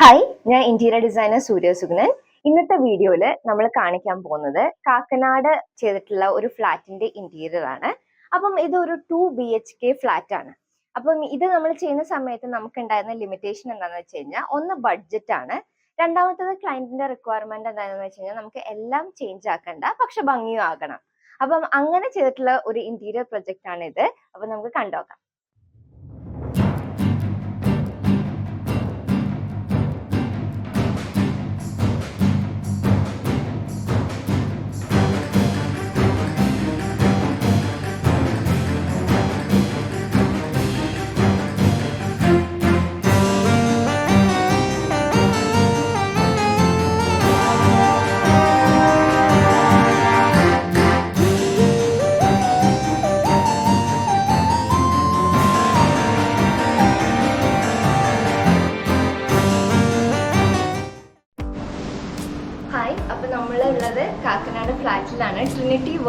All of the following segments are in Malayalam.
ഹായ് ഞാൻ ഇന്റീരിയർ ഡിസൈനർ സൂര്യ സുഗ്നൻ ഇന്നത്തെ വീഡിയോയിൽ നമ്മൾ കാണിക്കാൻ പോകുന്നത് കാക്കനാട് ചെയ്തിട്ടുള്ള ഒരു ഫ്ലാറ്റിന്റെ ഇന്റീരിയർ ആണ്. അപ്പം ഇത് ഒരു two B H K flat ആണ്. അപ്പം ഇത് നമ്മൾ ചെയ്യുന്ന സമയത്ത് നമുക്ക് ഉണ്ടായിരുന്ന ലിമിറ്റേഷൻ എന്താണെന്ന് വെച്ച് കഴിഞ്ഞാൽ ഒന്ന് ബഡ്ജറ്റ് ആണ്. രണ്ടാമത്തത് ക്ലയന്റിന്റെ റിക്വയർമെന്റ് എന്താണെന്ന് വെച്ച് കഴിഞ്ഞാൽ നമുക്ക് എല്ലാം ചേഞ്ച് ആക്കണ്ട പക്ഷെ ഭംഗിയും ആകണം. അപ്പം അങ്ങനെ ചെയ്തിട്ടുള്ള ഒരു ഇന്റീരിയർ പ്രൊജക്റ്റ് ആണ് ഇത്. അപ്പം നമുക്ക് കണ്ടോക്കാം.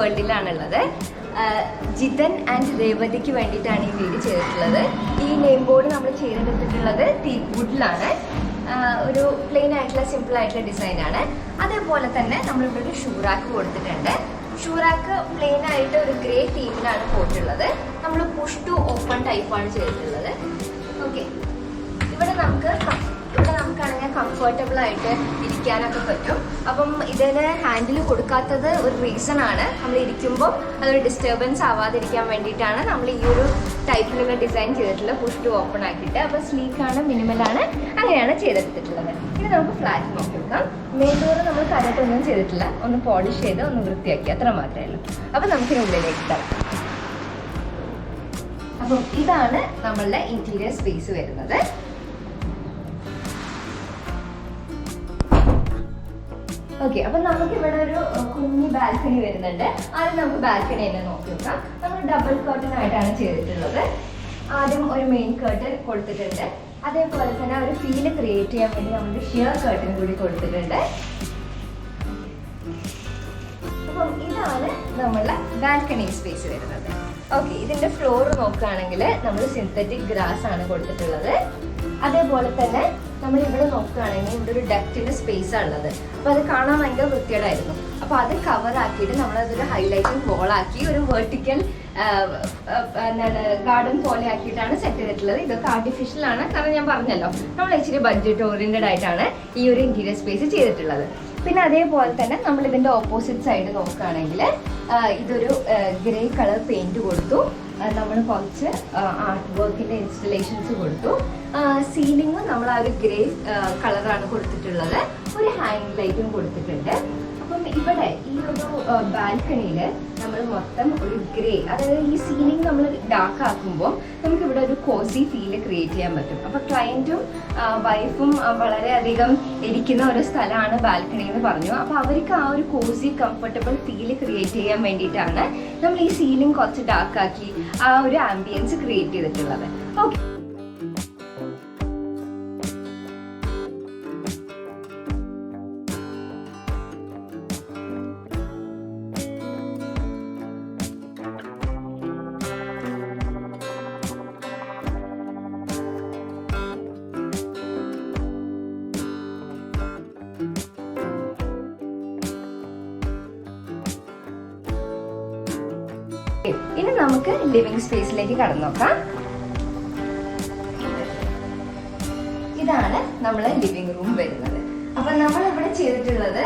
ട്രിനിറ്റി വേൾഡിലാണ് ഉള്ളത് ജിതൻ ആൻഡ് രേവതിക്ക് വേണ്ടിയിട്ടാണ് ഈ വീട് ചെയ്തിട്ടുള്ളത്. ഈ നെയിം ബോർഡ് നമ്മൾ ചെയ്തെടുത്തിട്ടുള്ളത് തീക്കൂട്ടിലാണ് ഒരു പ്ലെയിൻ ആയിട്ടുള്ള സിമ്പിൾ ആയിട്ടുള്ള ഡിസൈനാണ് അതേപോലെ തന്നെ നമ്മളിവിടെ ഒരു ഷൂറാക്ക് കൊടുത്തിട്ടുണ്ട്. ഷൂറാക്ക് പ്ലെയിൻ ആയിട്ട് ഒരു ഗ്രേ തീമിലാണ് പോയിട്ടുള്ളത്. നമ്മൾ പുഷ് ടു ഓപ്പൺ ടൈപ്പാണ് ചെയ്തിട്ടുള്ളത്. ഓക്കെ ഇവിടെ നമുക്ക് നമുക്കാണെങ്കിൽ കംഫർട്ടബിൾ ആയിട്ട് ഇരിക്കാനൊക്കെ പറ്റും. അപ്പം ഇതിന് ഹാൻഡിൽ കൊടുക്കാത്തത് ഒരു റീസൺ ആണ്. നമ്മൾ ഇരിക്കുമ്പോൾ അതൊരു ഡിസ്റ്റർബൻസ് ആവാതിരിക്കാൻ വേണ്ടിയിട്ടാണ് നമ്മൾ ഈ ഒരു ടൈപ്പിലുള്ള ഡിസൈൻ ചെയ്തിട്ടുള്ളത് പുഷ് ടു ഓപ്പൺ ആക്കിയിട്ട്. അപ്പോൾ സ്ലീക്കാണ് മിനിമലാണ് അങ്ങനെയാണ് ചെയ്തെടുത്തിട്ടുള്ളത്. ഇനി നമുക്ക് ഫ്ലാറ്റ് നോക്കി നോക്കാം. മെയിൻ ഡോർ നമ്മൾ കരട്ടൊന്നും ചെയ്തിട്ടില്ല. ഒന്ന് പോളിഷ് ചെയ്ത് ഒന്ന് വൃത്തിയാക്കി. അത്ര മാത്രമേ ഉള്ളൂ. അപ്പോൾ നമുക്കിനി ഉള്ളിലേക്ക് തരാം അപ്പം ഇതാണ് നമ്മളുടെ ഇന്റീരിയർ സ്പേസ് വരുന്നത്. ഓക്കെ അപ്പൊ നമുക്ക് ഇവിടെ ഒരു കുഞ്ഞു ബാൽക്കണി വരുന്നുണ്ട്. ആദ്യം നമുക്ക് ബാൽക്കണി തന്നെ നോക്കി നോക്കാം നമ്മൾ ഡബിൾ കേർട്ടൺ ആയിട്ടാണ് ചെയ്തിട്ടുള്ളത്. ആദ്യം ഒരു മെയിൻ കേർട്ടൺ കൊടുത്തിട്ടുണ്ട്. അതേപോലെ തന്നെ ഒരു ഫീൽ ക്രിയേറ്റ് ചെയ്യാൻ വേണ്ടി നമ്മൾ ഷിയർ കേർട്ടൺ കൂടി കൊടുത്തിട്ടുണ്ട്. അപ്പം ഇതാണ് നമ്മളുടെ ബാൽക്കണി സ്പേസ് വരുന്നത്. ഓക്കെ ഇതിന്റെ ഫ്ലോർ നോക്കുകയാണെങ്കിൽ നമ്മൾ സിന്തറ്റിക് ഗ്രാസ് ആണ് കൊടുത്തിട്ടുള്ളത്. അതേപോലെ തന്നെ നമ്മൾ ഇവിടെ നോക്കുകയാണെങ്കിൽ ഇവിടെ ഒരു ഡക്റ്റിന്റെ സ്പേസ് ആണ് ഉള്ളത് അപ്പൊ അത് കാണാൻ ഭയങ്കര വൃത്തികേടായിരുന്നു. അപ്പൊ അത് കവർ ആക്കിയിട്ട് നമ്മൾ അതൊരു ഹൈലൈറ്റിംഗ് ആക്കി ഒരു വെർട്ടിക്കൽ എന്താണ് ഗാർഡൻ പോലെ ആക്കിയിട്ടാണ് സെറ്റ് ചെയ്തിട്ടുള്ളത്. ഇതൊക്കെ ആർട്ടിഫിഷ്യൽ ആണ് കാരണം ഞാൻ പറഞ്ഞല്ലോ. നമ്മൾ ഇച്ചിരി ബഡ്ജറ്റ് ഓറിയന്റഡ് ആയിട്ടാണ് ഈ ഒരു ഇന്റീരിയർ സ്പേസ് ചെയ്തിട്ടുള്ളത്. പിന്നെ അതേപോലെ തന്നെ നമ്മൾ ഇതിന്റെ ഓപ്പോസിറ്റ് സൈഡ് നോക്കുകയാണെങ്കിൽ ഇതൊരു ഗ്രേ കളർ പെയിന്റ് കൊടുത്തു. നമ്മൾ കുറച്ച് ആർട്ട് വർക്കിന്റെ ഇൻസ്റ്റലേഷൻസ് കൊടുത്തു. സീലിംഗ് നമ്മൾ ആ ഒരു ഗ്രേ കളറാണ് കൊടുത്തിട്ടുള്ളത്. ഒരു ഹാങ് ലൈറ്റും കൊടുത്തിട്ടുണ്ട്. ഇവിടെ ഈ ഒരു ബാൽക്കണിയിൽ നമ്മൾ മൊത്തം ഒരു ഗ്രേ അതായത് ഈ സീലിംഗ് നമ്മൾ ഡാർക്ക് ആക്കുമ്പോൾ നമുക്ക് ഇവിടെ ഒരു കോസി ഫീൽ ക്രിയേറ്റ് ചെയ്യാൻ പറ്റും. അപ്പൊ ക്ലയന്റും വൈഫും വളരെയധികം ഇരിക്കുന്ന ഒരു സ്ഥലമാണ് ബാൽക്കണി എന്ന് പറഞ്ഞു. അപ്പൊ അവർക്ക് ആ ഒരു കോസി കംഫർട്ടബിൾ ഫീൽ ക്രിയേറ്റ് ചെയ്യാൻ വേണ്ടിയിട്ടാണ് നമ്മൾ ഈ സീലിംഗ് കുറച്ച് ഡാർക്ക് ആക്കി ആ ഒരു ആംബിയൻസ് ക്രിയേറ്റ് ചെയ്തിട്ടുള്ളത്. ഓക്കെ നമുക്ക് ലിവിംഗ് സ്പേസിലേക്ക് കടന്നു നോക്കാം. ഇതാണ് നമ്മൾ ലിവിംഗ് റൂം വരുന്നത്. അപ്പൊ നമ്മൾ ഇവിടെ ചെയ്തിട്ടുള്ളത്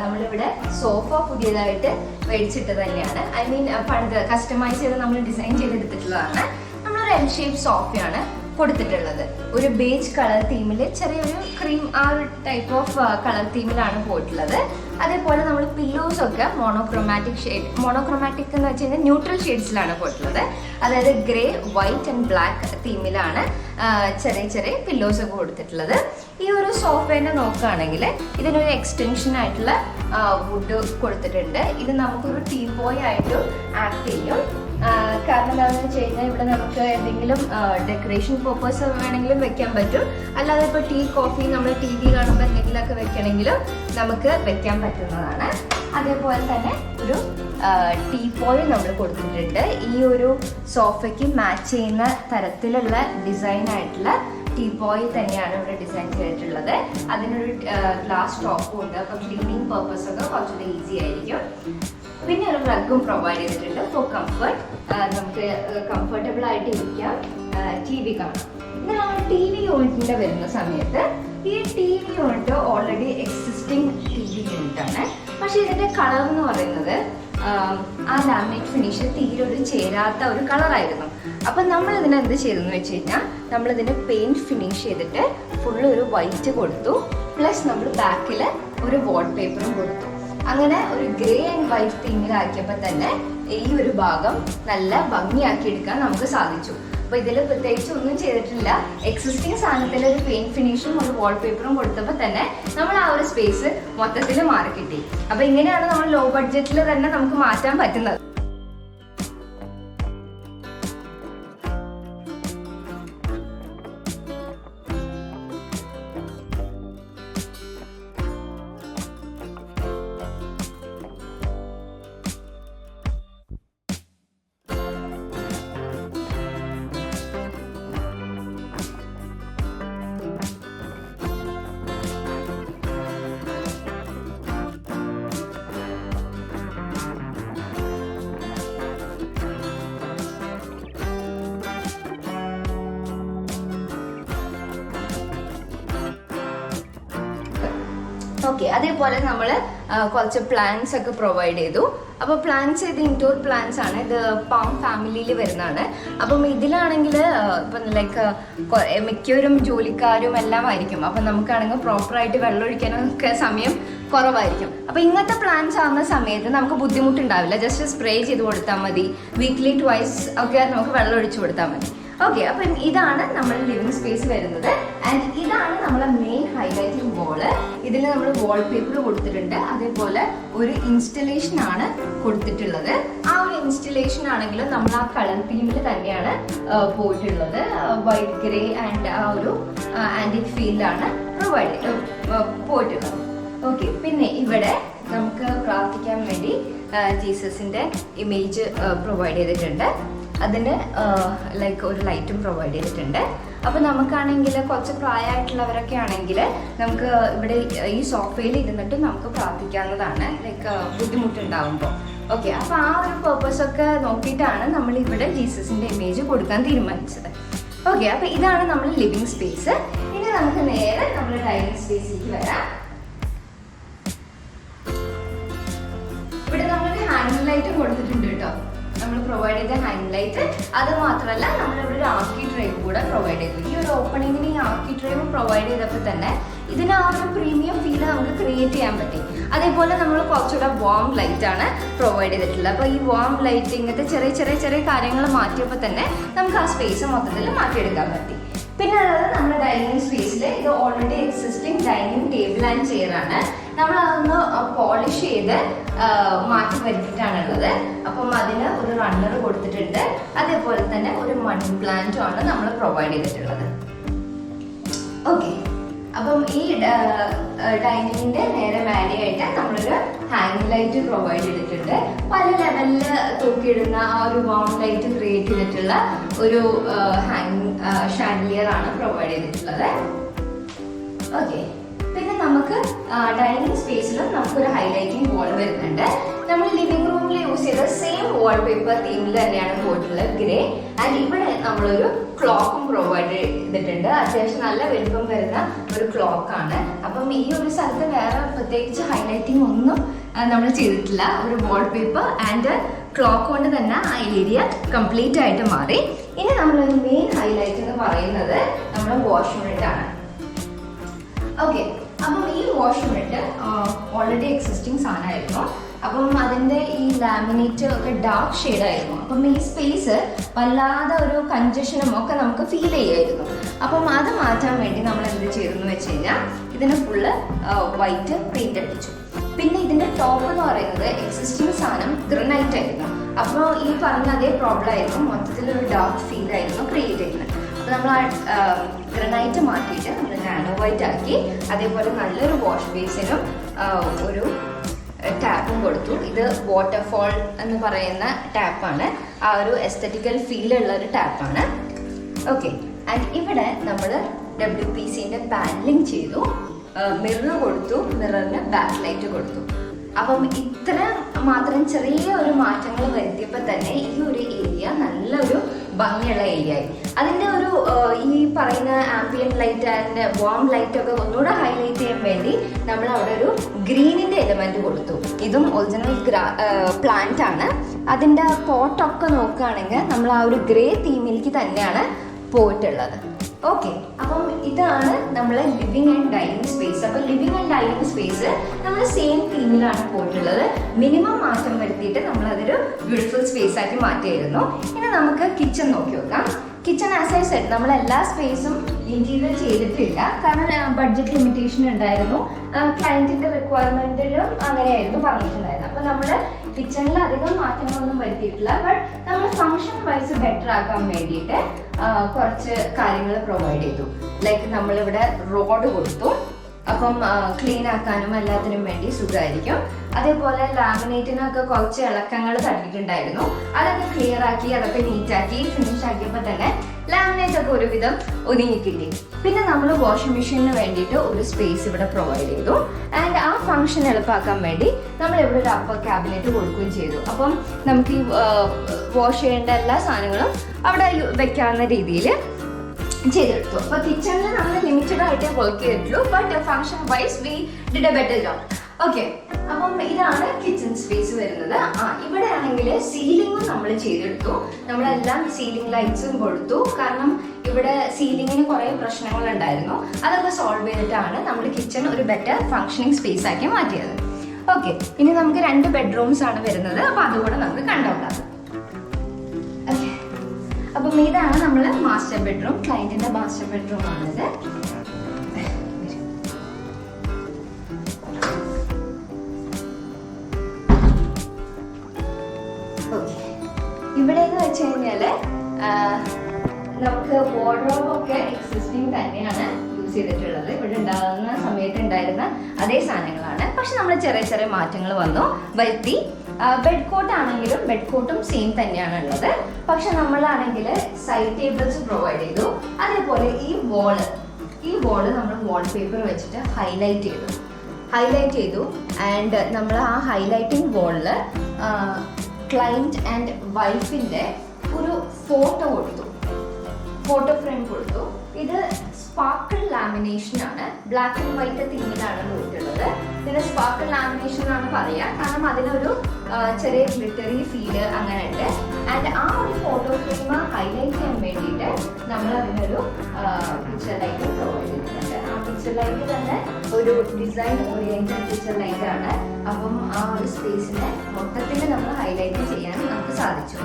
നമ്മളിവിടെ സോഫ പുതിയതായിട്ട് മേടിച്ചിട്ട് തന്നെയാണ്. ഐ മീൻ പണ്ട് കസ്റ്റമൈസ് ചെയ്ത് നമ്മൾ ഡിസൈൻ ചെയ്തെടുത്തിട്ടുള്ളതാണ്. നമ്മളൊരു എൽ ഷേപ്പ് സോഫയാണ് കൊടുത്തിട്ടുള്ളത്. ഒരു ബേജ് കളർ തീമിൽ ചെറിയൊരു ക്രീം ആ ഒരു ടൈപ്പ് ഓഫ് കളർ തീമിലാണ് പോയിട്ടുള്ളത്. അതേപോലെ നമ്മൾ പില്ലോസ് ഒക്കെ മോണോക്രോമാറ്റിക് ഷെയ്ഡ് മോണോക്രോമാറ്റിക് എന്ന് വെച്ച് കഴിഞ്ഞാൽ ന്യൂട്രൽ ഷെയ്ഡ്സിലാണ് പോയിട്ടുള്ളത്. അതായത് ഗ്രേ വൈറ്റ് ആൻഡ് ബ്ലാക്ക് തീമിലാണ് ചെറിയ ചെറിയ പില്ലോസ് ഒക്കെ കൊടുത്തിട്ടുള്ളത്. ഈ ഒരു സോഫേനെ നോക്കുകയാണെങ്കിൽ ഇതിനൊരു എക്സ്റ്റൻഷൻ ആയിട്ടുള്ള വുഡ് കൊടുത്തിട്ടുണ്ട്. ഇത് നമുക്കൊരു ടീ ബോയ് ആയിട്ടും ആക്ട് ചെയ്യും. കാരണം എന്താണെന്ന് വെച്ച് കഴിഞ്ഞാൽ ഇവിടെ നമുക്ക് എന്തെങ്കിലും ഡെക്കറേഷൻ പർപ്പസ് വേണമെങ്കിലും വെക്കാൻ പറ്റും. അല്ലാതെ ഇപ്പോൾ ടീ കോഫി നമ്മൾ ടി വി കാണുമ്പോൾ എന്തെങ്കിലുമൊക്കെ വെക്കണമെങ്കിലും നമുക്ക് വെക്കാൻ പറ്റുന്നതാണ്. അതേപോലെ തന്നെ ഒരു ടീ പോയി നമ്മൾ കൊടുത്തിട്ടുണ്ട്. ഈ ഒരു സോഫയ്ക്ക് മാച്ച് ചെയ്യുന്ന തരത്തിലുള്ള ഡിസൈൻ ടീ പോയി തന്നെയാണ് ഇവിടെ ഡിസൈൻ ചെയ്തിട്ടുള്ളത്. അതിനൊരു ഗ്ലാസ് ടോപ്പും ഉണ്ട്. അപ്പം ക്ലീനിങ് പർപ്പസ് ഒക്കെ കുറച്ചുകൂടി ഈസി ആയിരിക്കും. പിന്നെ ഒരു റഗും പ്രൊവൈഡ് ചെയ്തിട്ടുണ്ട് ഫോർ കംഫർട്ട് നമുക്ക് കംഫർട്ടബിൾ ആയിട്ട് ഇരിക്കാം. ടി വി കാണാം. ഇനി ആ ടി വി യൂണിറ്റിന്റെ വരുന്ന സമയത്ത്. ഈ T V unit already existing T V unit ആണ്. പക്ഷെ ഇതിന്റെ കളർ എന്ന് പറയുന്നത് ആ ലാമിനേറ്റ് ഫിനിഷ് തീരെ ഒരു ചേരാത്ത ഒരു കളറായിരുന്നു അപ്പം നമ്മൾ ഇതിനെ എന്ത് ചെയ്തെന്ന് വെച്ച് കഴിഞ്ഞാൽ നമ്മൾ ഇതിന് പെയിന്റ് ഫിനിഷ് ചെയ്തിട്ട് ഫുള്ള് ഒരു വൈറ്റ് കൊടുത്തു. പ്ലസ് നമ്മൾ ബാക്കിൽ ഒരു വാൾ പേപ്പറും കൊടുത്തു. അങ്ങനെ ഒരു ഗ്രേ ആൻഡ് വൈറ്റ് തീമിൽ ആക്കിയപ്പോൾ തന്നെ ഈ ഒരു ഭാഗം നല്ല ഭംഗിയാക്കി എടുക്കാൻ നമുക്ക് സാധിച്ചു. അപ്പൊ ഇതിൽ പ്രത്യേകിച്ച് ഒന്നും ചെയ്തിട്ടില്ല. എക്സിസ്റ്റിംഗ് സാധനത്തിൽ ഒരു പെയിന്റ് ഫിനിഷും ഒരു വാൾപേപ്പറും കൊടുത്തപ്പോൾ തന്നെ നമ്മൾ ആ ഒരു സ്പേസ് മൊത്തത്തിൽ മാറി കിട്ടി അപ്പൊ ഇങ്ങനെയാണ് നമ്മൾ ലോ ബഡ്ജറ്റിൽ തന്നെ നമുക്ക് മാറ്റാൻ പറ്റുന്നത്. ഓക്കെ അതേപോലെ നമ്മൾ കുറച്ച് പ്ലാന്റ്സ് ഒക്കെ പ്രൊവൈഡ് ചെയ്തു. അപ്പോൾ പ്ലാന്റ്സ് ഇത് ഇൻഡോർ പ്ലാന്റ്സ് ആണ്. ഇത് പാം ഫാമിലിയിൽ വരുന്നതാണ്. അപ്പം ഇതിലാണെങ്കിൽ ഇപ്പം ലൈക്ക് മിക്കവരും ജോലിക്കാരും എല്ലാം ആയിരിക്കും. അപ്പം നമുക്കാണെങ്കിൽ പ്രോപ്പറായിട്ട് വെള്ളം ഒഴിക്കാനൊക്കെ സമയം കുറവായിരിക്കും. അപ്പം ഇങ്ങനത്തെ പ്ലാന്റ്സ് ആവുന്ന സമയത്ത് നമുക്ക് ബുദ്ധിമുട്ടുണ്ടാവില്ല. ജസ്റ്റ് സ്പ്രേ ചെയ്ത് കൊടുത്താൽ മതി. വീക്ക്ലി ട്വൈസ് ഒക്കെ നമുക്ക് വെള്ളം ഒഴിച്ചു കൊടുത്താൽ മതി. ഓക്കെ അപ്പം ഇതാണ് നമ്മുടെ ലിവിങ് സ്പേസ് വരുന്നത്. ആൻഡ് ഇതാണ് നമ്മളെ മെയിൻ ഹൈലൈറ്റിംഗ് വോൾ ഇതിൽ നമ്മൾ വാൾ പേപ്പർ കൊടുത്തിട്ടുണ്ട്. അതേപോലെ ഒരു ഇൻസ്റ്റലേഷൻ ആണ് കൊടുത്തിട്ടുള്ളത്. ആ ഒരു ഇൻസ്റ്റലേഷൻ ആണെങ്കിലും നമ്മൾ ആ കളർ തീമിൽ തന്നെയാണ് പോയിട്ടുള്ളത്. വൈറ്റ് ഗ്രേ ആൻഡ് ആ ഒരു ആന്റിക് ഫീൽഡാണ് പ്രൊവൈഡ് പോയിട്ടുള്ളത്. ഓക്കെ പിന്നെ ഇവിടെ നമുക്ക് പ്രാർത്ഥിക്കാൻ വേണ്ടി ജീസസിന്റെ ഇമേജ് പ്രൊവൈഡ് ചെയ്തിട്ടുണ്ട്. അതിന് ലൈക്ക് ഒരു ലൈറ്റും പ്രൊവൈഡ് ചെയ്തിട്ടുണ്ട്. അപ്പോൾ നമുക്കാണെങ്കിൽ കുറച്ച് പ്രായമായിട്ടുള്ളവരൊക്കെ ആണെങ്കിൽ നമുക്ക് ഇവിടെ ഈ സോഫയിൽ ഇരുന്നിട്ട് നമുക്ക് പ്രാർത്ഥിക്കാവുന്നതാണ്. ലൈക്ക് ബുദ്ധിമുട്ടുണ്ടാകുമ്പോൾ ഓക്കെ അപ്പോൾ ആ ഒരു പേർപ്പസൊക്കെ നോക്കിയിട്ടാണ് നമ്മൾ ഇവിടെ ജീസസിന്റെ ഇമേജ് കൊടുക്കാൻ തീരുമാനിച്ചത്. ഓക്കെ അപ്പോൾ ഇതാണ് നമ്മൾ ലിവിങ് സ്പേസ് ഇനി നമുക്ക് നേരെ നമ്മൾ ഡൈനിങ് സ്പേസിലേക്ക് വരാം. ഇവിടെ നമ്മൾ ഹാൻഡിൽ ലൈറ്റ് കൊടുത്തിട്ടുണ്ട് കേട്ടോ. നമ്മൾ പ്രൊവൈഡ് ചെയ്ത ഹൈലൈറ്റ് ലൈറ്റ് അത് മാത്രമല്ല നമ്മളിവിടെ ഒരു ആക്കി ഡ്രൈവ് കൂടെ പ്രൊവൈഡ് ചെയ്തു. ഈ ഒരു ഓപ്പണിങ്ങിന് ഈ ആക്കി ഡ്രൈവ് പ്രൊവൈഡ് ചെയ്തപ്പോൾ തന്നെ ഇതിന് ആ ഒരു പ്രീമിയം ഫീൽ നമുക്ക് ക്രിയേറ്റ് ചെയ്യാൻ പറ്റി. അതേപോലെ നമ്മൾ കുറച്ചുകൂടെ വാം ലൈറ്റ് ആണ് പ്രൊവൈഡ് ചെയ്തിട്ടുള്ളത്. അപ്പോൾ ഈ വാം ലൈറ്റ് ഇങ്ങനത്തെ ചെറിയ ചെറിയ ചെറിയ കാര്യങ്ങൾ മാറ്റിയപ്പോൾ തന്നെ നമുക്ക് ആ സ്പേസ് മൊത്തത്തിൽ മാറ്റിയെടുക്കാൻ പറ്റി. പിന്നെ അതായത് നമ്മുടെ ഡൈനിങ് സ്പേസിൽ ഇത് already existing dining table and chair ആണ്. നമ്മൾ അതൊന്ന് പോളിഷ് ചെയ്ത് മാറ്റി വരുത്തിയിട്ടാണുള്ളത് അപ്പം അതിന് ഒരു റണ്ണർ കൊടുത്തിട്ടുണ്ട്. അതേപോലെ തന്നെ ഒരു മണി പ്ലാന്റും ആണ് നമ്മൾ പ്രൊവൈഡ് ചെയ്തിട്ടുള്ളത്. ഓക്കെ അപ്പം ഈ ഡൈനിങ്ങിന്റെ നേരെ മേലെയായിട്ട് നമ്മളൊരു ഹാങ് ലൈറ്റ് പ്രൊവൈഡ് ചെയ്തിട്ടുണ്ട്. പല ലെവലിൽ തൂക്കിയിടുന്ന ആ ഒരു വോം ലൈറ്റ് ക്രിയേറ്റ് ചെയ്തിട്ടുള്ള ഒരു ഹാങ് ഷാൻഡിലിയർ ആണ് പ്രൊവൈഡ് ചെയ്തിട്ടുള്ളത്. ഓക്കെ പിന്നെ നമുക്ക് ഡൈനിങ് സ്പേസിലും നമുക്കൊരു ഹൈലൈറ്റിംഗ് വാൾ വരുന്നുണ്ട്. നമ്മൾ ലിവിംഗ് റൂമിൽ യൂസ് ചെയ്ത സെയിം വാൾ പേപ്പർ തീമിൽ തന്നെയാണ് പോയിട്ടുള്ളത് ഗ്രേ ആൻഡ് ഇവിടെ നമ്മളൊരു ക്ലോക്കും പ്രൊവൈഡ് ചെയ്തിട്ടുണ്ട്. അത്യാവശ്യം നല്ല വലുപ്പം വരുന്ന ഒരു ക്ലോക്കാണ് അപ്പം ഈ ഒരു സ്ഥലത്ത് വേറെ പ്രത്യേകിച്ച് ഹൈലൈറ്റിംഗ് ഒന്നും നമ്മൾ ചെയ്തിട്ടില്ല. ഒരു വാൾ പേപ്പർ ആൻഡ് ക്ലോക്ക് കൊണ്ട് തന്നെ ആ ഏരിയ കംപ്ലീറ്റ് ആയിട്ട് മാറി. ഇനി നമ്മളൊരു മെയിൻ ഹൈലൈറ്റ് എന്ന് പറയുന്നത് നമ്മുടെ വാഷ് യൂണിറ്റ് ആണ് ഓക്കെ അപ്പം ഈ വാഷ് യൂണിറ്റ് ഓൾറെഡി എക്സിസ്റ്റിംഗ് സാധനമായിരുന്നു. അപ്പം അതിന്റെ ഈ ലാമിനേറ്റ് ഒക്കെ ഡാർക്ക് ഷെയ്ഡായിരുന്നു അപ്പം ഈ സ്പേസ് വല്ലാതെ ഒരു കഞ്ചഷനും ഒക്കെ നമുക്ക് ഫീൽ ചെയ്യായിരുന്നു അപ്പം അത് മാറ്റാൻ വേണ്ടി നമ്മൾ എന്ത് ചെയ്തെന്ന് വെച്ച് കഴിഞ്ഞാൽ ഇതിന് ഫുള്ള് വൈറ്റ് പെയിന്റ് അടിച്ചു. പിന്നെ ഇതിന്റെ ടോപ്പ് എന്ന് പറയുന്നത് എക്സിസ്റ്റിംഗ് സാധനം ഗ്രനൈറ്റ് ആയിരുന്നു. അപ്പോൾ ഈ പറഞ്ഞ അതേ പ്രോബ്ലം ആയിരുന്നു. മൊത്തത്തിൽ ഒരു ഡാർക്ക് ഫീൽ ആയിരുന്നു ക്രിയേറ്റ് ചെയ്യുന്നത്. അപ്പോൾ നമ്മൾ ഗ്രനൈറ്റ് മാറ്റിയിട്ട് നമ്മൾ നാനോ വൈറ്റ് ആക്കി അതേപോലെ നല്ലൊരു വാഷ് ബേസിനും ഒരു ടാപ്പും കൊടുത്തു. ഇത് വാട്ടർഫോൾ എന്ന് പറയുന്ന ടാപ്പാണ്. ആ ഒരു എസ്തറ്റിക്കൽ ഫീൽ ഉള്ള ഒരു ടാപ്പാണ്. ഓക്കെ ആൻഡ് ഇവിടെ നമ്മൾ ഡബ്ല്യു പി സിന്റെ പാനലിംഗ് ചെയ്തു. മിറർ കൊടുത്തു. മിററിന് ബാക്ക് ലൈറ്റ് കൊടുത്തു. അപ്പം ഇത്ര മാത്രം ചെറിയ ഒരു മാറ്റങ്ങൾ വരുത്തിയപ്പോൾ തന്നെ ഈ ഒരു ഏരിയ നല്ലൊരു ഭംഗിയുള്ള ഏരിയ ആയി. അതിന്റെ ഒരു ഈ പറയുന്ന ambient light and warm light ഒക്കെ ഒന്നുകൂടെ ഹൈലൈറ്റ് ചെയ്യാൻ വേണ്ടി നമ്മൾ അവിടെ ഒരു ഗ്രീനിന്റെ എലമെന്റ് കൊടുത്തു. ഇതും ഒറിജിനൽ പ്ലാന്റ് ആണ്. അതിന്റെ പോട്ടൊക്കെ നോക്കുകയാണെങ്കിൽ നമ്മൾ ആ ഒരു ഗ്രേ തീമിലേക്ക് തന്നെയാണ് പോയിട്ടുള്ളത്. ഓക്കെ അപ്പം ഇതാണ് നമ്മളെ ലിവിങ് ആൻഡ് ഡൈനിങ് സ്പേസ് അപ്പൊ ലിവിങ് ആൻഡ് ഡൈനിങ് സ്പേസ് നമ്മൾ സെയിം തീമിലാണ് പോയിട്ടുള്ളത്. മിനിമം മാറ്റം വരുത്തിയിട്ട് നമ്മൾ അതൊരു ബ്യൂട്ടിഫുൾ സ്പേസ് ആക്കി മാറ്റിയായിരുന്നു. ഇനി നമുക്ക് കിച്ചൺ നോക്കി നോക്കാം. കിച്ചൺ ആസ് ഐ സെറ്റ് നമ്മൾ എല്ലാ സ്പേസും ഇന്റീരിയർ ചെയ്തിട്ടില്ല. കാരണം ബഡ്ജറ്റ് ലിമിറ്റേഷൻ ഉണ്ടായിരുന്നു. ക്ലയന്റിന്റെ റിക്വയർമെന്റിലും അങ്ങനെയായിരുന്നു പറഞ്ഞിട്ടുണ്ടായിരുന്നത്. അപ്പൊ നമ്മൾ കിച്ചണിൽ അധികം മാറ്റങ്ങളൊന്നും വരുത്തിയിട്ടില്ല. ബട്ട് നമ്മൾ ഫംഗ്ഷൻ വൈസ് ബെറ്റർ ആക്കാൻ വേണ്ടിയിട്ട് കുറച്ച് കാര്യങ്ങൾ പ്രൊവൈഡ് ചെയ്തു. ലൈക്ക് നമ്മളിവിടെ റോഡ് കൊടുത്തു. അപ്പം ക്ലീൻ ആക്കാനും എല്ലാത്തിനും വേണ്ടി സുഖമായിരിക്കും. അതേപോലെ ലാമിനേറ്റിനൊക്കെ കുറച്ച് ഇളക്കങ്ങൾ തട്ടിയിട്ടുണ്ടായിരുന്നു അതൊക്കെ ക്ലിയർ ആക്കി അതൊക്കെ നീറ്റാക്കി ഫിനിഷ് ആക്കിയപ്പോൾ തന്നെ ഒക്കെ ഒരുവിധം ഒതുങ്ങിക്കില്ലേ? പിന്നെ നമ്മൾ വാഷിംഗ് മെഷീനിന് വേണ്ടിയിട്ട് ഒരു സ്പേസ് ഇവിടെ പ്രൊവൈഡ് ചെയ്തു. ആൻഡ് ആ ഫംഗ്ഷൻ എളുപ്പാക്കാൻ വേണ്ടി നമ്മൾ ഇവിടെ ഒരു അപ്പർ ക്യാബിനറ്റ് കൊടുക്കുകയും ചെയ്തു. അപ്പം നമുക്ക് ഈ വാഷ് ചെയ്യേണ്ട എല്ലാ സാധനങ്ങളും അവിടെ വെക്കാവുന്ന രീതിയിൽ ചെയ്തെടുത്തു. അപ്പൊ കിച്ചണിൽ നമ്മൾ ലിമിറ്റഡ് ആയിട്ടേ വർക്ക് ചെയ്തിട്ടുള്ളൂ. But function wise we did a better job okay അപ്പം ഇതാണ് കിച്ചൺ സ്പേസ് വരുന്നത്. ആ ഇവിടെ ആണെങ്കിൽ സീലിംഗും നമ്മൾ ചെയ്തെടുത്തു. നമ്മളെല്ലാം സീലിംഗ് ലൈറ്റ്സും കൊടുത്തു. കാരണം ഇവിടെ സീലിംഗിന് കുറേ പ്രശ്നങ്ങൾ ഉണ്ടായിരുന്നു അതൊക്കെ സോൾവ് ചെയ്തിട്ടാണ് നമ്മൾ കിച്ചൺ ഒരു ബെറ്റർ ഫങ്ഷനിങ് സ്പേസ് ആക്കി മാറ്റിയത്. ഓക്കെ ഇനി നമുക്ക് രണ്ട് ബെഡ്റൂംസ് ആണ് വരുന്നത്. അപ്പൊ അതുകൂടെ നമുക്ക് ഓക്കെ അപ്പം ഇതാണ് നമ്മൾ മാസ്റ്റർ ബെഡ്റൂം ക്ലയന്റിന്റെ മാസ്റ്റർ ബെഡ്റൂം ആണിത്. നമുക്ക് വാർഡ്രോബ് ഒക്കെ എക്സിസ്റ്റിംഗ് തന്നെയാണ് യൂസ് ചെയ്തിട്ടുള്ളത്. ഇവിടെ ഉണ്ടാകുന്ന സമയത്ത് ഉണ്ടായിരുന്ന അതേ സാധനങ്ങളാണ്. പക്ഷെ നമ്മൾ ചെറിയ ചെറിയ മാറ്റങ്ങൾ വന്നു. വരുത്തി. ബെഡ് കോട്ട് ആണെങ്കിലും ബെഡ് കോട്ടും സെയിം തന്നെയാണ് ഉള്ളത്. പക്ഷെ നമ്മളാണെങ്കിൽ സൈഡ് ടേബിൾസ് പ്രൊവൈഡ് ചെയ്തു. അതേപോലെ ഈ വോൾ ഈ വോൾ നമ്മൾ വാൾ പേപ്പർ വെച്ചിട്ട് ഹൈലൈറ്റ് ചെയ്തു. ഹൈലൈറ്റ് ചെയ്തു. ആൻഡ് നമ്മൾ ആ ഹൈലൈറ്റിംഗ് വോളിൽ ക്ലൈന്റ് ആൻഡ് വൈഫിന്റെ ഒരു ഫോട്ടോ കൊടുത്തു. ഫോട്ടോ ഫ്രെയിം കൊടുത്തു. ഇത് സ്പാർക്കിൾ ലാമിനേഷൻ ആണ്. ബ്ലാക്ക് ആൻഡ് വൈറ്റ് തീമിലാണ് പോയിട്ടുള്ളത് ഇതിന് സ്പാർക്കിൾ ലാമിനേഷൻ എന്നാണ് പറയുക കാരണം അതിനൊരു ചെറിയ ഗ്ലിറ്ററി ഫീൽ അങ്ങനെ ഉണ്ട് ആൻഡ് ആ ഒരു ഫോട്ടോ ഫ്രെയിം ഹൈലൈറ്റ് ചെയ്യാൻ വേണ്ടിയിട്ട് നമ്മൾ അതിനൊരു പിക്ചർ ലൈറ്റ് പ്രൊവൈഡ് ചെയ്തിട്ടുണ്ട് പിക്ചർ ലൈറ്റ് തന്നെ ഒരു ഡിസൈൻ ഓറിയന്റഡ് ടീച്ചർ ലൈറ്റ് ആണ്. അപ്പം ആ ഒരു സ്പേസിനെ മൊത്തത്തിൽ നമ്മൾ ഹൈലൈറ്റ് ചെയ്യാൻ നമുക്ക് സാധിച്ചു.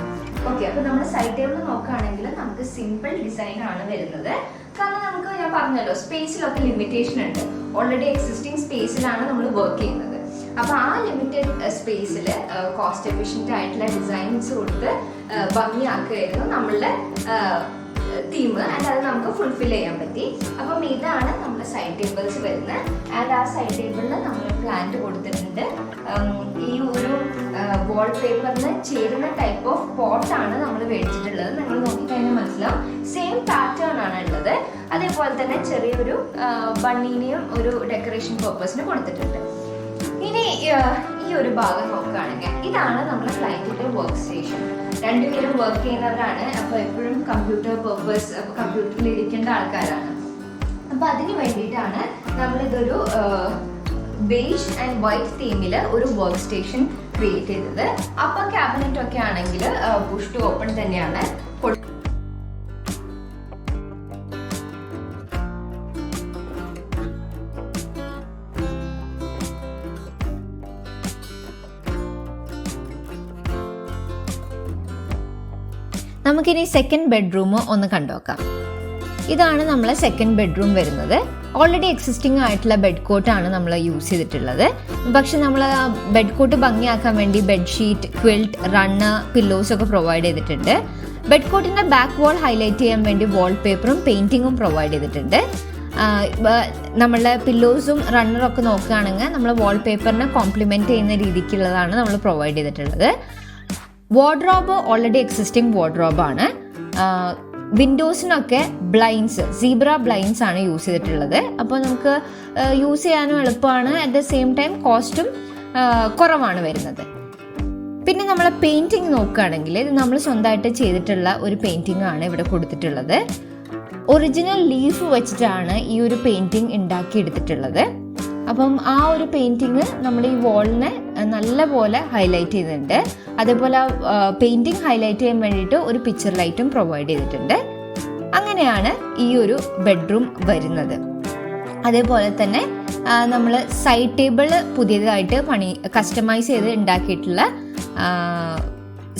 ഓക്കെ അപ്പൊ നമ്മൾ സൈഡ് ടേബിൾ നോക്കുകയാണെങ്കിൽ നമുക്ക് സിമ്പിൾ ഡിസൈൻ ആണ് വരുന്നത്. കാരണം നമുക്ക് ഞാൻ പറഞ്ഞല്ലോ സ്പേസിലൊക്കെ ലിമിറ്റേഷൻ ഉണ്ട്. ഓൾറെഡി എക്സിസ്റ്റിംഗ് സ്പേസിലാണ് നമ്മൾ വർക്ക് ചെയ്യുന്നത്. അപ്പൊ ആ ലിമിറ്റഡ് സ്പേസിൽ കോസ്റ്റ് എഫിഷ്യന്റ് ആയിട്ടുള്ള ഡിസൈൻസ് കൊടുത്ത് ഭംഗിയാക്കുകയായിരുന്നു നമ്മളുടെ തീം ആൻഡ് അത് നമുക്ക് ഫുൾഫിൽ ചെയ്യാൻ പറ്റി. അപ്പം ഇതാണ് നമ്മുടെ സൈഡ് ടേബിൾസ് വരുന്നത്. ആൻഡ് ആ സൈഡ് ടേബിളിൽ നമ്മൾ പ്ലാന്റ് കൊടുത്തിട്ടുണ്ട്. ഈ ഒരു വാൾ പേപ്പറിന് ചേരുന്ന ടൈപ്പ് ഓഫ് പോട്ടാണ് നമ്മൾ മേടിച്ചിട്ടുള്ളത്. നിങ്ങൾ നോക്കിക്കഴിഞ്ഞാൽ മനസ്സിലാവും. സെയിം പാറ്റേൺ ആണ് ഉള്ളത്. അതേപോലെ തന്നെ ചെറിയൊരു ബണ്ണീനെയും ഒരു ഡെക്കറേഷൻ പർപ്പസിന് കൊടുത്തിട്ടുണ്ട്. ഇനി ഈ ഒരു ഭാഗം നോക്കുകയാണെങ്കിൽ ഇതാണ് നമ്മുടെ ഫ്ലൈറ്റിന്റെ വർക്ക് സ്റ്റേഷൻ രണ്ടുപേരും വർക്ക് ചെയ്യുന്നവരാണ്. അപ്പൊ എപ്പോഴും കമ്പ്യൂട്ടർ പേർപ്പസ് കമ്പ്യൂട്ടറിൽ ഇരിക്കേണ്ട ആൾക്കാരാണ്. അപ്പൊ അതിന് വേണ്ടിയിട്ടാണ് നമ്മളിതൊരു ബേജ് ആൻഡ് വൈറ്റ് തീമിൽ ഒരു വർക്ക് സ്റ്റേഷൻ ക്രിയേറ്റ് ചെയ്തത്. അപ്പൊ ക്യാബിനറ്റ് ഒക്കെ ആണെങ്കിൽ പുഷ് ടു ഓപ്പൺ തന്നെയാണ്. കൊടു- നമുക്കിനി സെക്കൻഡ് ബെഡ്റൂം ഒന്ന് കണ്ടുനോക്കാം. ഇതാണ് നമ്മളെ സെക്കൻഡ് ബെഡ്റൂം വരുന്നത്. ഓൾറെഡി എക്സിസ്റ്റിംഗ് ആയിട്ടുള്ള ബെഡ് കോട്ടാണ് നമ്മൾ യൂസ് ചെയ്തിട്ടുള്ളത്. പക്ഷെ നമ്മൾ ആ ബെഡ് കോട്ട് ഭംഗിയാക്കാൻ വേണ്ടി ബെഡ്ഷീറ്റ് ക്വിൽറ്റ് റണ്ണ് പില്ലോസ് ഒക്കെ പ്രൊവൈഡ് ചെയ്തിട്ടുണ്ട്. ബെഡ് കോട്ടിന്റെ ബാക്ക് വാൾ ഹൈലൈറ്റ് ചെയ്യാൻ വേണ്ടി വാൾ പേപ്പറും പെയിന്റിങ്ങും പ്രൊവൈഡ് ചെയ്തിട്ടുണ്ട്. നമ്മളെ പില്ലോസും റണ്ണറും ഒക്കെ നോക്കുകയാണെങ്കിൽ നമ്മൾ വാൾ പേപ്പറിനെ കോംപ്ലിമെന്റ് ചെയ്യുന്ന രീതിക്കുള്ളതാണ് നമ്മൾ പ്രൊവൈഡ് ചെയ്തിട്ടുള്ളത്. വാർഡ്രോബ് ഓൾറെഡി എക്സിസ്റ്റിംഗ് വാർഡ്രോബാണ് വിൻഡോസിനൊക്കെ ബ്ലൈൻസ് സീബ്ര ബ്ലൈൻസ് ആണ് യൂസ് ചെയ്തിട്ടുള്ളത്. അപ്പോൾ നമുക്ക് യൂസ് ചെയ്യാനും എളുപ്പമാണ്. അറ്റ് ദ സെയിം ടൈം കോസ്റ്റും കുറവാണ് വരുന്നത്. പിന്നെ നമ്മൾ പെയിന്റിങ് നോക്കുകയാണെങ്കിൽ ഇത് നമ്മൾ സ്വന്തമായിട്ട് ചെയ്തിട്ടുള്ള ഒരു പെയിന്റിംഗ് ആണ് ഇവിടെ കൊടുത്തിട്ടുള്ളത്. ഒറിജിനൽ ലീഫ് വെച്ചിട്ടാണ് ഈ ഒരു പെയിന്റിങ് ഉണ്ടാക്കിയെടുത്തിട്ടുള്ളത്. അപ്പം ആ ഒരു പെയിന്റിങ് നമ്മൾ ഈ വാളിനെ നല്ലപോലെ ഹൈലൈറ്റ് ചെയ്തിട്ടുണ്ട്. അതേപോലെ പെയിന്റിങ് ഹൈലൈറ്റ് ചെയ്യാൻ വേണ്ടിയിട്ട് ഒരു പിക്ചർ ലൈറ്റും പ്രൊവൈഡ് ചെയ്തിട്ടുണ്ട്. അങ്ങനെയാണ് ഈ ഒരു ബെഡ്റൂം വരുന്നത്. അതേപോലെ തന്നെ നമ്മൾ സൈഡ് ടേബിൾ പുതിയതായിട്ട് പണി കസ്റ്റമൈസ് ചെയ്ത് ഉണ്ടാക്കിയിട്ടുള്ള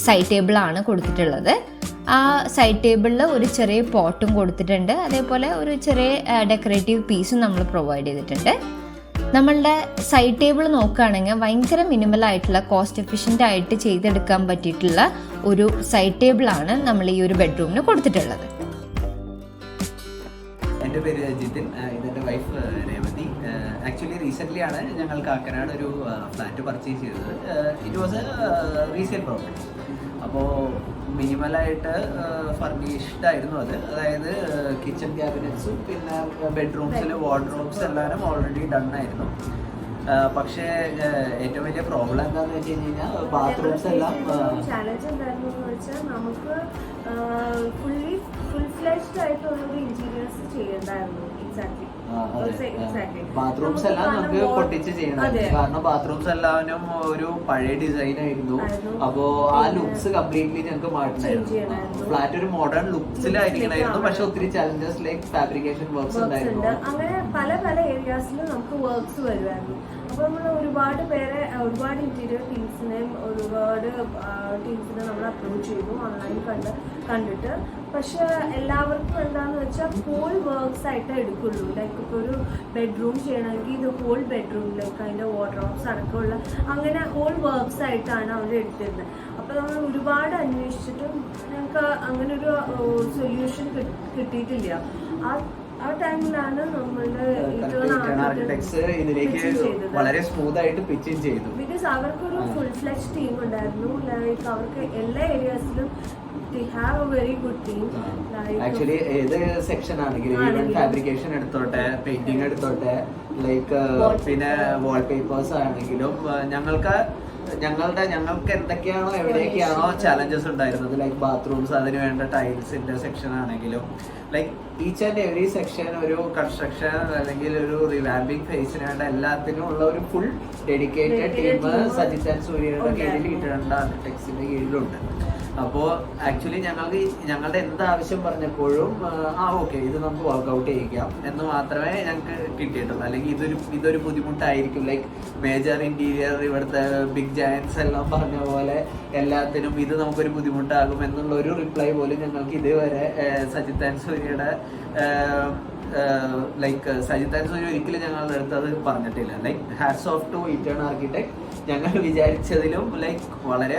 സൈഡ് ടേബിളാണ് കൊടുത്തിട്ടുള്ളത്. ആ സൈഡ് ടേബിളിൽ ഒരു ചെറിയ പോട്ടും കൊടുത്തിട്ടുണ്ട്. അതേപോലെ ഒരു ചെറിയ ഡെക്കറേറ്റീവ് പീസും നമ്മൾ പ്രൊവൈഡ് ചെയ്തിട്ടുണ്ട്. നമ്മളുടെ സൈഡ് ടേബിൾ നോക്കുകയാണെങ്കിൽ ഭയങ്കര മിനിമൽ ആയിട്ടുള്ള കോസ്റ്റ് എഫിഷ്യന്റ് ആയിട്ട് ചെയ്തെടുക്കാൻ പറ്റിയിട്ടുള്ള ഒരു സൈഡ് ടേബിളാണ് നമ്മൾ ഈ ഒരു ബെഡ്റൂമിന് കൊടുത്തിട്ടുള്ളത്. എന്റെ പേര് ജിതിൻ ഇതെന്റെ വൈഫ് രേവതി. ആക്ച്വലി റീസെന്റ്ലി ആണ് ഞങ്ങൾ കാക്കനാട് ഒരു ഫ്ലാറ്റ് പർച്ചേസ് ചെയ്തത്. It was a resale property അപ്പോൾ മിനിമലായിട്ട് ഫർണിഷ്ഡ് ആയിരുന്നു അത്. അതായത് കിച്ചൺ ക്യാബിനറ്റ്സും പിന്നെ ബെഡ്റൂംസിൽ വാർഡ്രോബ്സ് എല്ലാവരും ഓൾറെഡി ഡൺ ആയിരുന്നു. പക്ഷേ ഏറ്റവും വലിയ പ്രോബ്ലം എന്താണെന്ന് വെച്ച് കഴിഞ്ഞ് കഴിഞ്ഞാൽ ബാത്റൂംസ് എല്ലാം ചാലഞ്ച് എന്തായിരുന്നു വെച്ചാൽ നമുക്ക് ഫുള്ളി ഫുൾ ഫ്ലെഷ്ഡ് ആയിട്ടുള്ള ഒരു ഇന്റീരിയേഴ്സ് ചെയ്യണ്ടായിരുന്നു. ബാത്റൂംസ് എല്ലാം നമുക്ക് പൊട്ടിച്ച് ചെയ്യണം. കാരണം ബാത്റൂംസ് എല്ലാവരും ഒരു പഴയ ഡിസൈൻ ആയിരുന്നു. അപ്പോ ആ ലുക്സ് കംപ്ലീറ്റ്ലി ഞങ്ങൾക്ക് മാറ്റണായിരുന്നു. ഫ്ലാറ്റ് ഒരു മോഡേൺ ലുക്സിലായിരിക്കണായിരുന്നു പക്ഷെ ഒത്തിരി ചലഞ്ചസ് ലൈക്ക് ഫാബ്രിക്കേഷൻ വർക്ക്സ് ഉണ്ടായിരുന്നു ഉണ്ട്. അങ്ങനെ പല പല ഏരിയാസിലും നമുക്ക് വർക്ക്സ് വരുമായിരുന്നു അപ്പൊ നമ്മൾ ഒരുപാട് പേരെ ഒരുപാട് ഇന്റീരിയർ ടീംസിനെയും ഒരുപാട് ടീംസിനെ നമ്മൾ അപ്രോച്ച് ചെയ്തു ഓൺലൈൻ കണ്ട് കണ്ടിട്ട്. പക്ഷെ എല്ലാവർക്കും എന്താന്ന് വെച്ചാൽ ഹോൾ വർക്ക്സ് ആയിട്ട് എടുക്കുള്ളൂ. ലൈക്ക് ഇപ്പോൾ ഒരു ബെഡ്റൂം ചെയ്യണമെങ്കിൽ ഇത് ഹോൾ ബെഡ്റൂം ലൈക്ക് അതിന്റെ വാർഡ്രോബ്സ് അടക്കമുള്ള അങ്ങനെ ഹോൾ വർക്ക്സ് ആയിട്ടാണ് അവർ എടുത്തിരുന്നത് അപ്പോൾ നമ്മൾ ഒരുപാട് അന്വേഷിച്ചിട്ടും ഞങ്ങൾക്ക് അങ്ങനെ ഒരു സൊല്യൂഷൻ കിട്ടിയിട്ടില്ല. ആ ആ ടൈമിലാണ് ആർക്കിടെക്ട്സ് ഇതിലേക്ക് വളരെ സ്മൂത്ത് ആയിട്ട് പിച്ചിങ് ചെയ്തു. ബിക്കോസ് അവർക്കൊരു ഫുൾ ഫ്ലെഷ് ടീം ഉണ്ടായിരുന്നു. ലൈക്ക് അവർക്ക് എല്ലാ ഏരിയാസിലും ആക്ച്വലി ഏത് സെക്ഷൻ ആണെങ്കിലും ഈവൻ. ഫാബ്രിക്കേഷൻ എടുത്തോട്ടെ പെയിന്റിങ് എടുത്തോട്ടെ ലൈക്ക് പിന്നെ പിന്നെ വാൾപേപ്പേഴ്സ് ആണെങ്കിലും ഞങ്ങൾക്ക് ഞങ്ങളുടെ ഞങ്ങൾക്ക് എന്തൊക്കെയാണോ എവിടെയൊക്കെയാണോ ചലഞ്ചസ് ഉണ്ടായിരുന്നത് ലൈക്ക് ബാത്റൂംസ് അതിന് വേണ്ട ടൈൽസിന്റെ സെക്ഷൻ ആണെങ്കിലും like each and every section ഒരു കൺസ്ട്രക്ഷൻ അല്ലെങ്കിൽ ഒരു റിവാമ്പിംഗ് ഫേസിന് വേണ്ട എല്ലാത്തിനും ഉള്ള ഒരു full dedicated team Sajith and സൂര്യയുടെ കീഴിൽ ഇട്ടിട്ടുണ്ട് ആർക്കിടെക്സിന്റെ കീഴിലുണ്ട്. അപ്പോൾ ആക്ച്വലി ഞങ്ങൾക്ക് ഞങ്ങളുടെ എന്ത് ആവശ്യം പറഞ്ഞപ്പോഴും ആ, ഓക്കെ ഇത് നമുക്ക് വർക്ക്ഔട്ട് ചെയ്യിക്കാം എന്ന് മാത്രമേ ഞങ്ങൾക്ക് കിട്ടിയിട്ടുള്ളൂ. അല്ലെങ്കിൽ ഇതൊരു ഇതൊരു ബുദ്ധിമുട്ടായിരിക്കും. ലൈക്ക് മേജർ ഇന്റീരിയർ ഇവിടുത്തെ ബിഗ് ജയൻസ് എല്ലാം പറഞ്ഞ പോലെ എല്ലാത്തിനും ഇത് നമുക്കൊരു ബുദ്ധിമുട്ടാകും എന്നുള്ള ഒരു റിപ്ലൈ പോലും ഞങ്ങൾക്ക് ഇതുവരെ സജിത് ആൻഡ് സൂര്യയുടെ ലൈക്ക് സജിത് ആൻഡ് സൂര്യ ഒരിക്കലും ഞങ്ങളുടെ അടുത്ത് അത് പറഞ്ഞിട്ടില്ല. Like hats off to Eaton architect ഞങ്ങൾ വിചാരിച്ചതിലും ലൈക്ക് വളരെ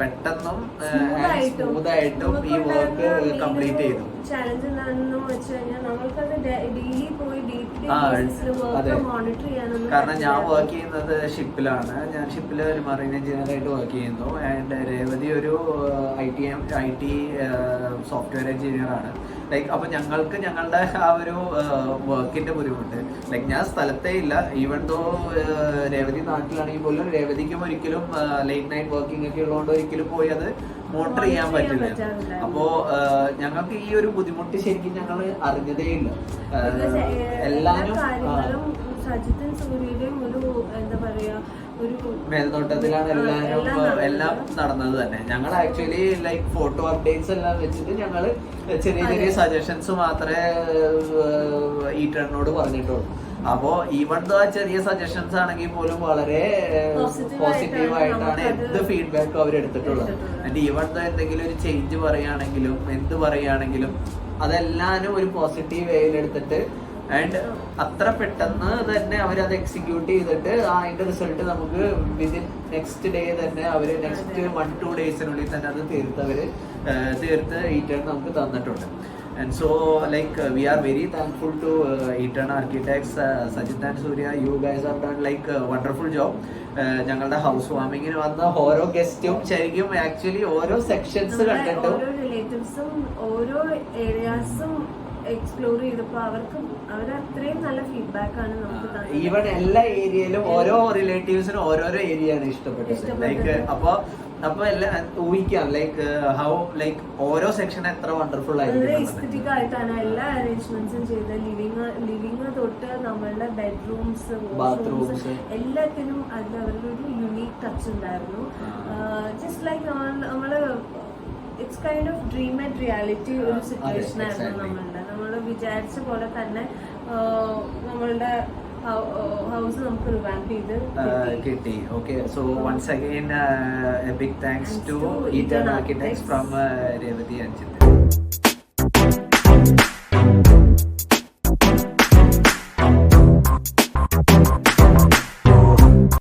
പെട്ടെന്നും സ്മൂത്ത് ആയിട്ടും ഈ വർക്ക് കംപ്ലീറ്റ് ചെയ്തു. ചാലഞ്ച് എന്താണെന്ന് വെച്ച് കഴിഞ്ഞാൽ നമ്മൾക്കത് ഡെയിലി പോയി. മോണിറ്റർ ചെയ്യാനൊന്നും കാരണം ഞാൻ വർക്ക് ചെയ്യുന്നത് ഷിപ്പിലാണ് ഞാൻ ഷിപ്പിൽ ഒരു മറീൻ എഞ്ചിനീയർ ആയിട്ട് വർക്ക് ചെയ്യുന്നു. ആൻഡ് രേവതി ഒരു I T M I T software engineer ആണ്. ലൈക്ക് അപ്പൊ ഞങ്ങൾക്ക് ഞങ്ങളുടെ ആ ഒരു വർക്കിന്റെ ബുദ്ധിമുട്ട്. ലൈക്ക് ഞാൻ സ്ഥലത്തേ ഇല്ല. ഈവൻ ദോ രേവതി നാട്ടിലാണെങ്കിൽ പോലും രേവതിക്കും ഒരിക്കലും ലേറ്റ് നൈറ്റ് വർക്കിംഗ് ഒക്കെ ഉള്ളതുകൊണ്ട് ഒരിക്കലും പോയി അത് മോണിറ്റർ ചെയ്യാൻ പറ്റില്ല. അപ്പോ ഞങ്ങൾക്ക് ഈ ഒരു ബുദ്ധിമുട്ട് ശരിക്കും ഞങ്ങൾ അറിഞ്ഞതേ ഇല്ല എല്ലാരും സജിത്തും സൂര്യയുടെയും ഒരു എന്താ പറയാ മേൽനോട്ടത്തിലാണ് എല്ലാവരും എല്ലാം നടന്നത്. തന്നെ. ഞങ്ങൾ ആക്ച്വലി ലൈക്ക് ഫോട്ടോ അപ്ഡേറ്റ്സ് എല്ലാം വെച്ചിട്ട് ഞങ്ങൾ ചെറിയ ചെറിയ സജഷൻസ് മാത്രമേ ഈ ടേണിനോട് പറഞ്ഞിട്ടുള്ളൂ. അപ്പോ ഈവൺ ദോ ആ ചെറിയ സജഷൻസ് ആണെങ്കിൽ പോലും വളരെ പോസിറ്റീവ് ആയിട്ടാണ് എന്ത് ഫീഡ്ബാക്കും അവർ എടുത്തിട്ടുള്ളത്. ആൻഡ് ഈവൺ ദോ എന്തെങ്കിലും ഒരു ചേഞ്ച് പറയുകയാണെങ്കിലും എന്ത് പറയുകയാണെങ്കിലും അതെല്ലാനും ഒരു പോസിറ്റീവ് വേയിൽ എടുത്തിട്ട് ആൻഡ് അത്ര പെട്ടെന്ന് തന്നെ അവർ അത് എക്സിക്യൂട്ട് ചെയ്തിട്ട് ആ അതിന്റെ റിസൾട്ട് നമുക്ക് വിതിൻ നെക്സ്റ്റ് ഡേ തന്നെ അവർ നെക്സ്റ്റ് വൺ ടു ഡേയ്സിനുള്ളിൽ തന്നെ അത് തീർത്ത് ഏർ തീർത്ത് ഈറ്റേൺ നമുക്ക് തന്നിട്ടുണ്ട്. And are very thankful to uh, thankful Architects, uh, architects and Surya. You guys have done like a wonderful job. ഞങ്ങളുടെ ഹൗസ് വാമിങ്ങിന് വന്ന ഓരോ ഗസ്റ്റും ശരിക്കും ആക്ച്വലി ഓരോ സെക്ഷൻസ് കണ്ടിട്ട് ഓരോ റിലേറ്റീവ്സും ഓരോ ഏരിയാസും എക്സ്പ്ലോർ ചെയ്തപ്പോൾ അവർക്ക് അവർ അത്രയും നല്ല ഫീഡ്ബാക്ക് ആണ് നമുക്ക് ഈവൻ എല്ലാ ഏരിയയിലും ഓരോ റിലേറ്റീവ്സിനും ഓരോരോ ഏരിയ ആണ് ഇഷ്ടപ്പെട്ടത്. ലൈക്ക് അപ്പൊ അപ്പൊ എല്ലാം ഊഹിക്കാം ലൈക്ക് ഹൗ ലൈക്ക് ഓരോ സെക്ഷൻ എത്ര വണ്ടർഫുൾ ആയിരിക്കും ആയിട്ടാണ് എല്ലാ അറേഞ്ച്മെന്റ്സും ചെയ്ത് ലിവിങ് ലിവിങ് തൊട്ട് നമ്മളുടെ ബെഡ്റൂംസ് ബാത്റൂംസ് എല്ലാത്തിനും അതിൽ അവരുടെ ഒരു യുണീക് ടച്ച് ഉണ്ടായിരുന്നു. ജസ്റ്റ് ലൈക്ക് നമ്മൾ നമ്മൾ it's kind of dream and reality ഒരു സിറ്റുവേഷൻ ആയിരുന്നു നമ്മളുടെ. നമ്മൾ വിചാരിച്ച പോലെ തന്നെ ആ, നമ്മളുടെ ഹൗസ് നമുക്ക് റിവാമ്പ് ചെയ്ത് കിട്ടി. കിട്ടി okay so once again big thanks Thanks to to Eaton Eaton architects Architects. From Revathi Anjith